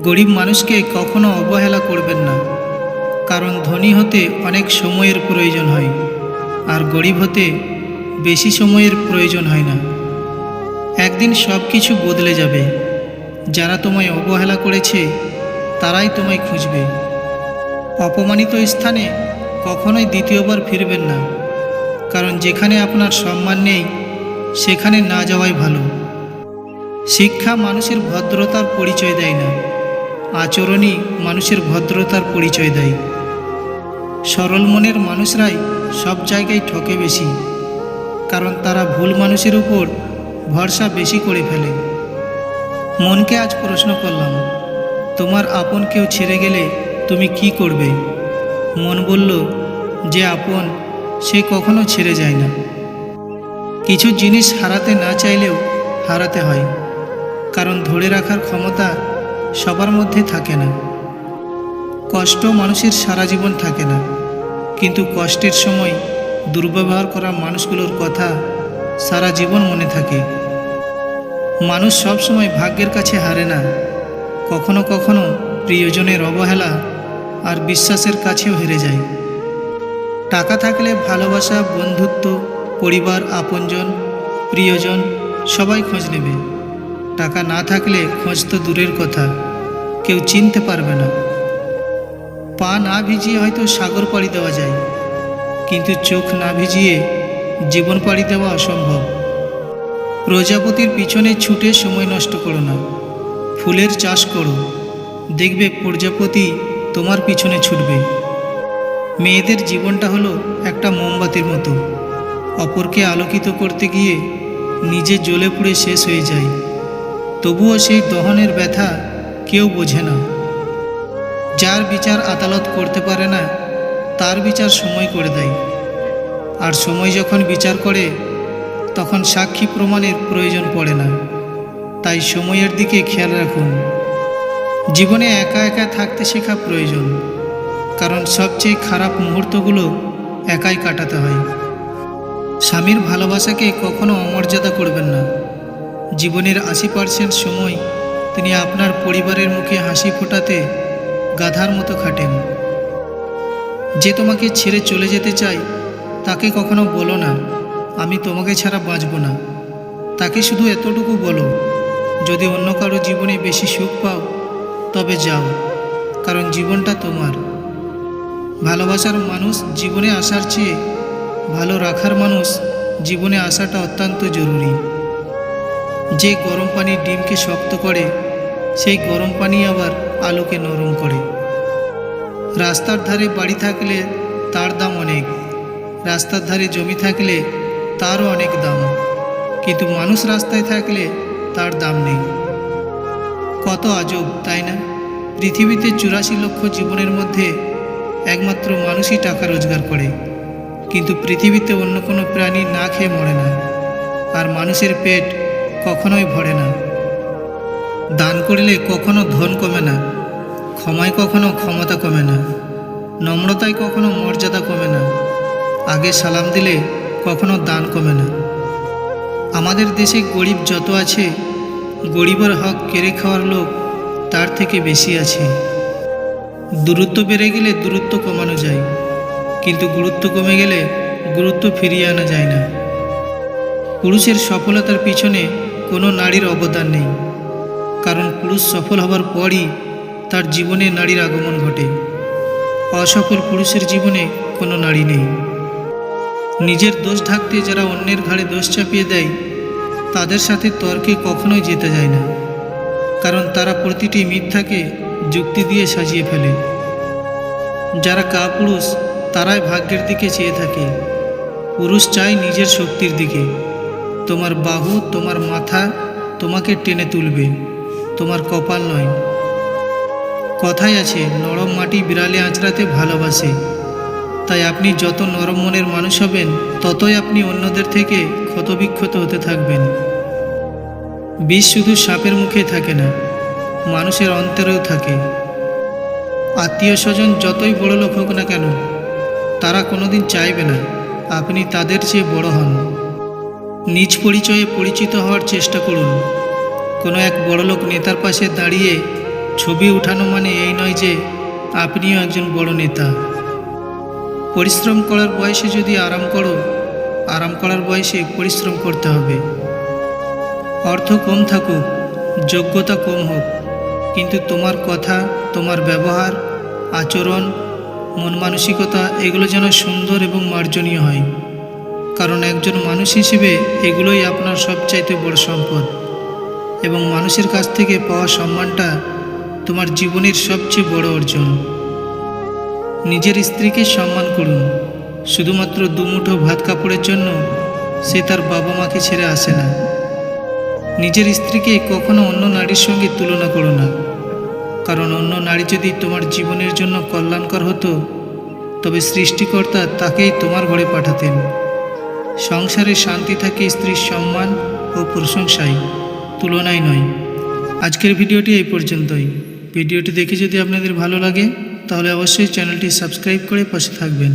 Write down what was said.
গরিব মানুষকে কখনো অবহেলা করবেন না। কারণ ধনী হতে অনেক সময়ের প্রয়োজন হয়, আর গরিব হতে বেশি সময়ের প্রয়োজন হয় না। একদিন সব কিছু বদলে যাবে। যারা তোমায় অবহেলা করেছে, তারাই তোমায় খুঁজবে। অপমানিত স্থানে কখনোই দ্বিতীয়বার ফিরবেন না, কারণ যেখানে আপনার সম্মান নেই, সেখানে না যাওয়াই ভালো। শিক্ষা মানুষের ভদ্রতার পরিচয় দেয় না। আচরণই মানুষের ভদ্রতার পরিচয় দেয়। সরল মনের মানুষরাই সব জায়গায় ঠকে বেশি, কারণ তারা ভুল মানুষের উপর ভরসা বেশি করে ফেলে। মনকে আজ প্রশ্ন করলাম, তোমার আপন কেউ ছেড়ে গেলে তুমি কি করবে? মন বলল, যে আপন, সে কখনো ছেড়ে যায় না। কিছু জিনিস হারাতে না চাইলেও হারাতে হয়, কারণ ধরে রাখার ক্ষমতা সবার মধ্যে থাকে না। কষ্ট মানুষের সারা জীবন থাকে না। কিন্তু কষ্টের সময় দুর্ব্যবহার করা মানুষগুলোর কথা সারা জীবন মনে থাকে। মানুষ সব সময় ভাগ্যের কাছে হারে না। কখনো কখনো প্রিয়জনের অবহেলা আর বিশ্বাসের কাছেও হেরে যায়। টাকা থাকলে ভালোবাসা, বন্ধুত্ব, পরিবার, আপনজন, প্রিয়জন সবাই খোঁজ নেবে। টাকা না থাকলে খোঁজ তো দূরের কথা। কেউ চিনতে পারবে না। পা না ভিজিয়ে হয়তো সাগর পাড়ি দেওয়া যায়, কিন্তু চোখ না ভিজিয়ে জীবন পাড়ি দেওয়া অসম্ভব। প্রজাপতির পিছনে ছুটে সময় নষ্ট করো না। ফুলের চাষ করো, দেখবে প্রজাপতি তোমার পিছনে ছুটবে। মেয়েদের জীবনটা হলো একটা মোমবাতির মতো। অপরকে আলোকিত করতে গিয়ে নিজে জ্বলে পুড়ে শেষ হয়ে যায়। তবুও সেই দহনের ব্যথা কেউ বোঝে না। যার বিচার আদালত করতে পারে না, তার বিচার সময় করে দেয়। আর সময় যখন বিচার করে, তখন সাক্ষী প্রমাণের প্রয়োজন পড়ে না। তাই সময়ের দিকে খেয়াল রাখুন। জীবনে একা একা থাকতে শেখা প্রয়োজন, কারণ সবচেয়ে খারাপ মুহূর্তগুলো একাই কাটাতে হয়। স্বামীর ভালোবাসাকে কখনো অমর্যাদা করবেন না। জীবনের আশি পার্সেন্ট সময় তিনি আপনার পরিবারের মুখে হাসি ফোটাতে গাধার মতো খাটেন। যে তোমাকে ছেড়ে চলে যেতে চাই তাকে কখনো বলো না, আমি তোমাকে ছাড়া বাঁচব না। তাকে শুধু এতটুকু বলো, যদি অন্য কারও জীবনে বেশি সুখ পাও, তবে যাও, কারণ জীবনটা তোমার। ভালোবাসার মানুষ জীবনে আসার চেয়ে ভালো রাখার মানুষ জীবনে আসাটা অত্যন্ত জরুরি। যে গরম পানি ডিমকে শক্ত করে সেই গরম পানি আবার আলোকে নরম করে। রাস্তার ধারে বাড়ি থাকলে তার দাম অনেক, রাস্তার ধারে জমি থাকলে তারও অনেক দাম। কিন্তু মানুষ রাস্তায় থাকলে তার দাম নেই। কত আজব, তাই না? পৃথিবীতে চুরাশি লক্ষ জীবনের মধ্যে একমাত্র মানুষই টাকা রোজগার করে। কিন্তু পৃথিবীতে অন্য কোনো প্রাণী না খেয়ে মরে না। আর মানুষের পেট কখনোই ভরে না। দান করলে কখনো ধন কমে না ক্ষমায় কখনো ক্ষমতা কমে না নম্রতায় কখনো মর্যাদা কমে না, আগে সালাম দিলে কখনো দান কমে না। আমাদের দেশে গরিব যত আছে, গরিবের হক কেড়ে খাওয়ার লোক তার থেকে বেশি আছে। দূরত্ব বেড়ে গেলে দূরত্ব কমানো যায়, কিন্তু গুরুত্ব কমে গেলে গুরুত্ব ফিরিয়ে আনা যায় না। পুরুষের সফলতার পিছনে কোনো নারীর অবদান নেই। কারণ পুরুষ সফল হবার পরই তার জীবনে নারীর আগমন ঘটে। অসফল পুরুষের জীবনে কোনো নারী নেই। নিজের দোষ ঢাকতে যারা অন্যের ঘাড়ে দোষ চাপিয়ে দেয়, তাদের সাথে তর্কে কখনোই যেতে যায় না। কারণ তারা প্রতিটি মিথ্যাকে যুক্তি দিয়ে সাজিয়ে ফেলে। যারা কাপুরুষ, তারাই ভাগ্যের দিকে চেয়ে থাকে। পুরুষ চায় নিজের শক্তির দিকে। তোমার বাহু, তোমার মাথা তোমাকে টেনে তুলবে। তোমার কপাল নয়। কথাই আছে, নরম মাটি বিড়ালে আঁচড়াতে ভালোবাসে। তাই আপনি যত নরম মনের মানুষ হবেন, ততই আপনি অন্যদের থেকে ক্ষতবিক্ষত হতে থাকবেন। বিষ শুধু সাপের মুখে থাকে না, মানুষের অন্তরেও থাকে। আত্মীয় স্বজন যতই বড় লোক হোক না কেন, তারা কোনোদিন চাইবে না, আপনি তাদের চেয়ে বড় হন। নিজ পরিচয়ে পরিচিত হওয়ার চেষ্টা করুন। কোনো এক বড়লোক নেতার পাশে দাঁড়িয়ে ছবি উঠানো মানে এই নয় যে আপনিও একজন বড় নেতা। পরিশ্রম করার বয়সে যদি আরাম করো, আরাম করার বয়সে পরিশ্রম করতে হবে। অর্থ কম থাকুক, যোগ্যতা কম হোক, কিন্তু তোমার কথা, তোমার ব্যবহার, আচরণ, মন মানসিকতা এগুলো যেন সুন্দর এবং মার্জনীয় হয়। কারণ একজন মানুষ হিসেবে এগুলোই আপনার সবচাইতে বড় সম্পদ। এবং মানুষের কাছ থেকে পাওয়া সম্মানটা তোমার জীবনের সবচেয়ে বড় অর্জন। নিজের স্ত্রীকে সম্মান করুন। শুধুমাত্র দুমুঠো ভাত কাপড়ের জন্য সে তার বাবা মাকে ছেড়ে আসে না। নিজের স্ত্রীকে কখনো অন্য নারীর সঙ্গে তুলনা করো না। কারণ অন্য নারী যদি তোমার জীবনের জন্য কল্যাণকর হতো, তবে সৃষ্টিকর্তা তাকেই তোমার ঘরে পাঠাতেন। সংসারে শান্তি থাকে স্ত্রীর সম্মান ও প্রশংসায় তুলনায় নয়। আজকের ভিডিওটি এই পর্যন্তই। ভিডিওটি দেখে যদি আপনাদের ভালো লাগে, তাহলে অবশ্যই চ্যানেলটি সাবস্ক্রাইব করে পাশে থাকবেন।